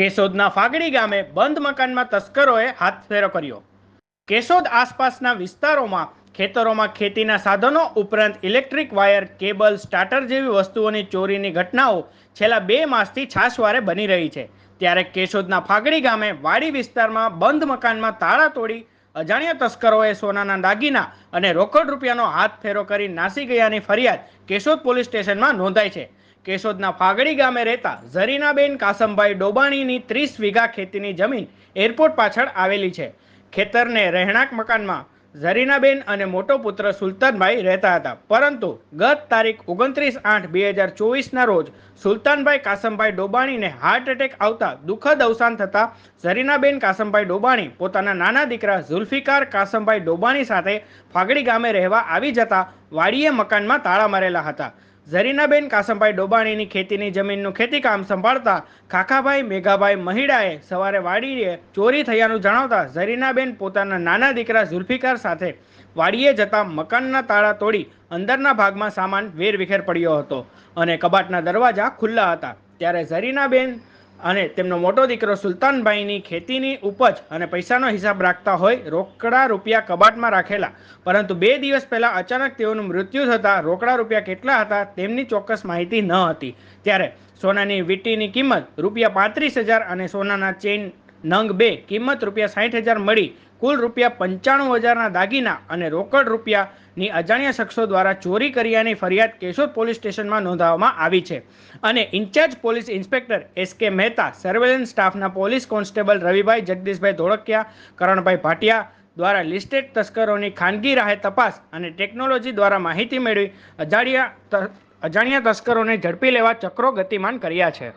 કેશોદના ફાગડી ગામે બંધ મકાનમાં તસ્કરોએ હાથફેરો કર્યો. કેશોદ આસપાસના વિસ્તારોમાં ખેતરોમાં ખેતીના સાધનો ઉપરાંત ઇલેક્ટ્રિક વાયર, કેબલ, સ્ટાર્ટર જેવી વસ્તુઓની ચોરીની ઘટનાઓ છેલ્લા બે માસથી છાશવારે બની રહી છે. ત્યારે કેશોદના ફાગડી ગામે વાડી વિસ્તારમાં બંધ મકાનમાં તાળા તોડી અજાણ્યા તસ્કરોએ સોનાના દાગીના અને રોકડ રૂપિયાનો હાથ ફેરો કરી નાસી ગયાની ફરિયાદ કેશોદ પોલીસ સ્ટેશનમાં નોંધાઈ છે. કેશોદના ફાગડી ગામે રહેતા ઝરીનાબેન કાસમભાઈ ડોબાણીની ત્રીસ વીઘા ખેતીની જમીન એરપોર્ટ પાછળ આવેલી છે. ખેતરને રહેણાંક મકાનમાં ઝરીનાબેન અને મોટો પુત્ર સુલતાનભાઈ રહેતા હતા. પરંતુ ગત તારીખ ઓગણત્રીસ આઠ બે હજાર ચોવીસના રોજ સુલતાનભાઈ કાસમભાઈ ડોબાણીને હાર્ટ એટેક આવતા દુઃખદ અવસાન થતાં ઝરીનાબેન કાસમભાઈ ડોબાણી પોતાના નાના દીકરા ઝુલ્ફિકાર કાસમભાઈ ડોબાણી સાથે ફાગડી ગામે રહેવા આવી જતા વાડીએ મકાનમાં તાળા મારેલા હતા. ઝરીનાબેન, કાસમભાઈ ડોબાણીની ખેતીની જમીનનું ખેતીકામ સંભાળતા ખાખાભાઈ, મેઘાભાઈ મહિડાએ સવારે વાડીએ ચોરી થયાનું જણાવતા ઝરીનાબેન પોતાના નાના દીકરા ઝુલ્ફિકાર સાથે વાડીએ જતા મકાનના તાળા તોડી અંદરના ભાગમાં સામાન વેરવિખેર પડ્યો હતો અને કબાટના દરવાજા ખુલ્લા હતા. ત્યારે ઝરીનાબેન અને તેમનો મોટો દીકરો સુલતાનભાઈની ખેતીની ઉપજ અને પૈસાનો હિસાબ રાખતા હોય રોકડા રૂપિયા કબાટમાં રાખેલા. પરંતુ બે દિવસ પહેલાં અચાનક તેઓનું મૃત્યુ થતાં રોકડા રૂપિયા કેટલા હતા તેમની ચોક્કસ માહિતી ન હતી. ત્યારે સોનાની વીંટીની કિંમત રૂપિયા પાંત્રીસ હજાર અને સોનાના ચેઇન નંગ બે, કિંમત રૂપિયા સાઠ હજાર મળી. કુલ રૂપિયા પંચાણું હજારના દાગીના અને રોકડ રૂપિયાની અજાણ્યા શખ્સો દ્વારા ચોરી કર્યાની ફરિયાદ કેશોદ પોલીસ સ્ટેશનમાં નોંધાવવામાં આવી છે. અને in charge police inspector S K Mehta, surveillance સ્ટાફના પોલીસ કોન્સ્ટેબલ રવિભાઈ, જગદીશભાઈ ધોળકિયા, કરણભાઈ ભાટિયા દ્વારા લિસ્ટેડ તસ્કરોની ખાનગી રાહે તપાસ અને ટેકનોલોજી દ્વારા માહિતી મેળવી અજાણ્યા અજાણ્યા તસ્કરોને ઝડપી લેવા ચક્રો ગતિમાન કર્યા છે.